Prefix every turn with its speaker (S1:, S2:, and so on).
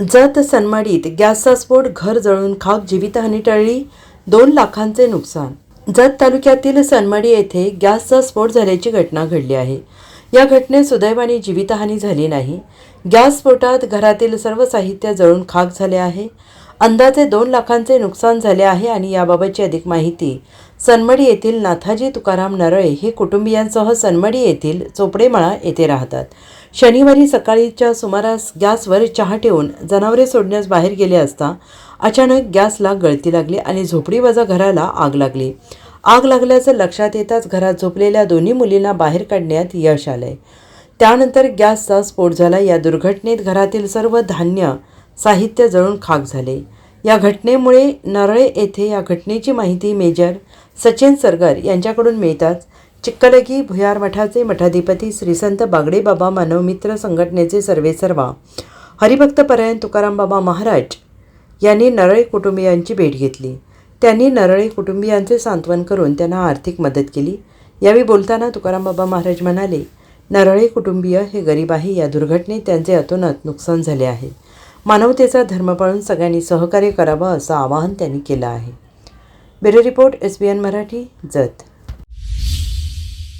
S1: जत सनमाडीत गॅसचा स्फोट घर जळून खाक जीवितहानी टळली दोन लाखांचे नुकसान. जत तालुक्यातील सनमाडी येथे गॅसचा स्फोट झाल्याची घटना घडली आहे. या घटनेत सुदैवाने जीवितहानी झाली नाही. गॅस स्फोटात घरातील सर्व साहित्य जळून खाक झाले आहे. अंदाजे दोन लाखांचे नुकसान झाले आहे आणि याबाबतची अधिक माहिती. सनमडी येथील नाथाजी तुकाराम नरळे हे कुटुंबियांसह सनमडी येथील चोपडेमळा येथे राहतात. शनिवारी सकाळीच्या सुमारास गॅसवर चहा ठेवून जनावरे सोडण्यास बाहेर गेले असता अचानक गॅसला गळती लागली आणि झोपडीवजा घराला आग लागली. आग लागल्याचं लक्षात येताच घरात झोपलेल्या दोन्ही मुलींना बाहेर काढण्यात यश आलंय. त्यानंतर गॅसचा स्फोट झाला. या दुर्घटनेत घरातील सर्व धान्य साहित्य जळून खाक झाले. या घटनेमुळे नरळे येथे या घटनेची माहिती मेजर सचिन सरगर यांच्याकडून मिळताच चिक्कलगी भुयार मठाचे मठाधिपती श्रीसंत बागडेबाबा बागडे बाबा मानवमित्र संघटनेचे सर्वेसर्वा हरिभक्त परायण तुकारामबाबा महाराज यांनी नरळे कुटुंबियांची भेट घेतली. त्यांनी नरळे कुटुंबियांचे सांत्वन करून त्यांना आर्थिक मदत केली. यावेळी बोलताना तुकारामबाबा महाराज म्हणाले नरळे कुटुंबीय हे गरीब आहे. या दुर्घटनेत त्यांचे अतोनात नुकसान झाले आहे. मानवतेचा धर्म पाळून सगळ्यांनी सहकार्य करावं असं आवाहन त्यांनी केलं आहे. Bureau report S B N Marathi Jath.